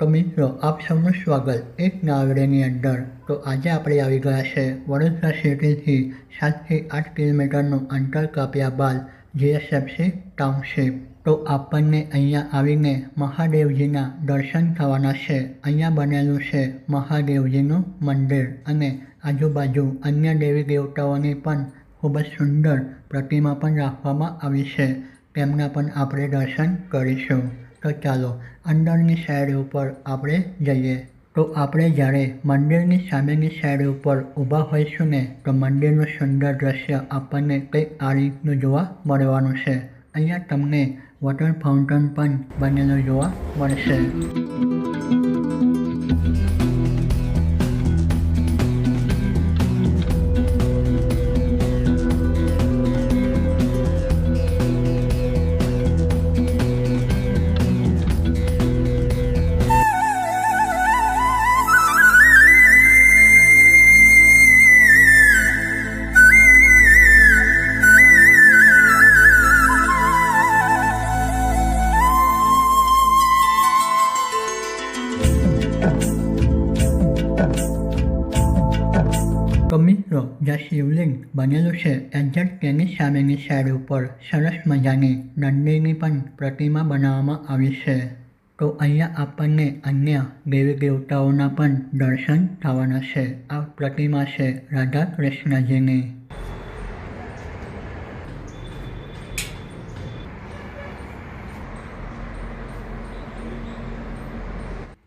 તો મિત્રો આપ સૌનું સ્વાગત. એક નાવડેની અંદર તો આજે આપણે આવી ગયા છે. વડોદરા સિટીથી સાતથી આઠ કિલોમીટરનું અંતર કાપ્યા બાદ જીએસએફસી ટાઉનશીપ. તો આપણને અહીંયા આવીને મહાદેવજીના દર્શન થવાના છે. અહીંયા બનેલું છે મહાદેવજીનું મંદિર અને આજુબાજુ અન્ય દેવી દેવતાઓની પણ ખૂબ જ સુંદર પ્રતિમા પણ રાખવામાં આવી છે. તેમના પણ આપણે દર્શન કરીશું. તો ચાલો, અંદરની સાઈડ ઉપર આપણે જઈએ. તો આપણે જ્યારે મંદિરની સામેની સાઈડ ઉપર ઊભા હોઈશું ને, તો મંદિરનું સુંદર દ્રશ્ય આપણને કંઈક આ રીતનું જોવા મળવાનું છે. અહીંયા તમને વોટર ફાઉન્ટેન પણ બનેલું જોવા મળશે. મિત્રો જે શિવલિંગ બનેલું છે એક્ઝેક્ટ તેની સામેની સાઈડ ઉપર સરસ મજાની નંદીની પણ પ્રતિમા બનાવવામાં આવી છે તો અહીંયા આપણને અન્ય દેવી દેવતાઓના પણ દર્શન થવાના છે આ પ્રતિમા છે રાધા કૃષ્ણજીની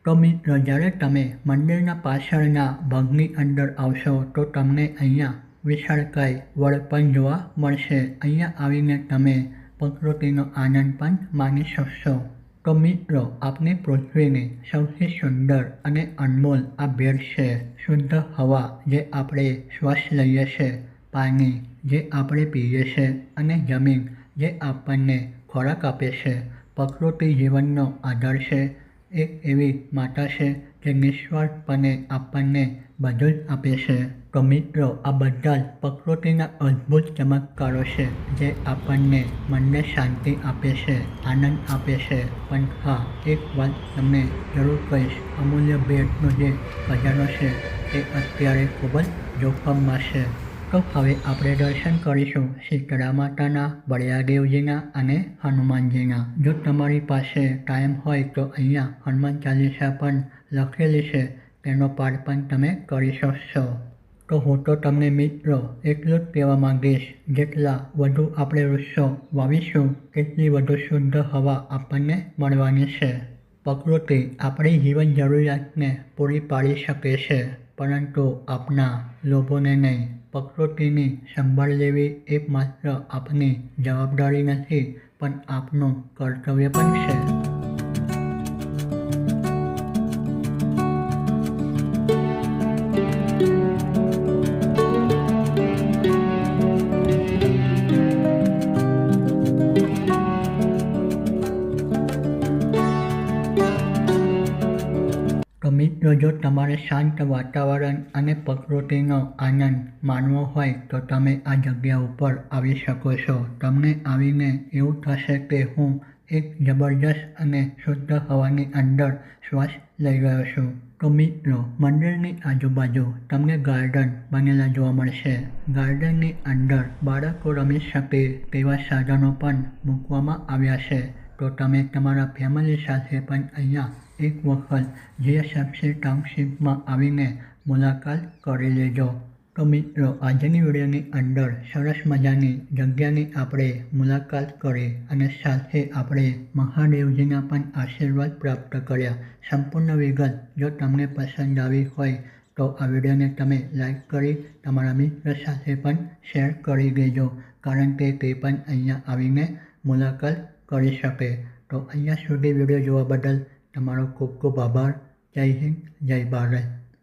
તો મિત્રો જ્યારે તમે મંદિરના પાછળના ભાગની અંદર આવશો તો તમને અહીંયા વિશાળકાય વડ પણ જોવા મળશે. અહીંયા આવીને તમે પ્રકૃતિનો આનંદ પણ માણી શકશો. તો મિત્રો, આપની પૃથ્વીની સૌથી સુંદર અને અનમોલ આ ભેટ છે. શુદ્ધ હવા જે આપણે શ્વાસ લઈએ છીએ પાણી જે આપણે પીએ છીએ અને જમીન જે આપણને ખોરાક આપે છે. પ્રકૃતિ જીવનનો આધાર છે. એક એવી માતા છે જે નિસ્વાર્થપણે આપણને બધું જ આપે છે. તો મિત્રો, આ બધા જ પ્રકૃતિના અદ્ભુત ચમત્કારો છે જે આપણને મનને શાંતિ આપે છે, આનંદ આપે છે. પણ હા, એક વાત તમને જરૂર કહીશ, અમૂલ્ય ભેટનો જે ખજાનો છે તે અત્યારે ખૂબ જ જોખમમાં છે. તો હવે આપણે દર્શન કરીશું શીતળા માતાના બળિયાદેવજીના અને હનુમાનજીના. જો તમારી પાસે ટાઈમ હોય તો અહીંયા હનુમાન ચાલીસા પણ લખેલી છે, તેનો પાઠ પણ તમે કરી શકશો. તો હું તો તમને મિત્રો એટલું જ કહેવા માંગીશ, જેટલા વધુ આપણે વૃક્ષો વાવીશું, તેટલી વધુ શુદ્ધ હવા આપણને મળવાની છે. પ્રકૃતિ આપણી જીવન જરૂરિયાતને પૂરી પાડી શકે છે, પરંતુ આપના લોભોને નહીં. પ્રકૃતિની સંભાળ લેવી એ માત્ર આપની જવાબદારી નથી પણ આપનું કર્તવ્ય પણ છે. જો તમારે શાંત વાતાવરણ અને પ્રકૃતિનો આનંદ માણવો હોય તો તમે આ જગ્યા ઉપર આવી શકો છો. તમને આવીને એવું થશે કે હું એક જબરજસ્ત અને શુદ્ધ હવાની અંદર શ્વાસ લઈ ગયો છું. તો મિત્રો, મંદિરની આજુબાજુ તમને ગાર્ડન બનેલા જોવા મળશે. ગાર્ડનની અંદર બાળકો રમી શકે તેવા સાધનો પણ મૂકવામાં આવ્યા છે. તો તમે તમારા ફેમિલી સાથે પણ અહીંયા એક વખત જે જીએસએફસી ટાઉનશીપમાં આવીને મુલાકાત કરી લેજો. તો મિત્રો, આજની વિડીયોની અંદર સરસ મજાની જગ્યાની આપણે મુલાકાત કરી અને સાથે આપણે મહાદેવજીના પણ આશીર્વાદ પ્રાપ્ત કર્યા. સંપૂર્ણ વિગત જો તમને પસંદ આવી હોય, તો આ વિડીયોને તમે લાઈક કરી, તમારા મિત્ર સાથે પણ શેર કરી દેજો, કારણ કે તે પણ અહીંયા આવીને મુલાકાત કરી શકે. તો અહીંયા સુધી વીડિયો જોવા બદલ તમારો ખૂબ ખૂબ આભાર જય હિન્દ જય ભારત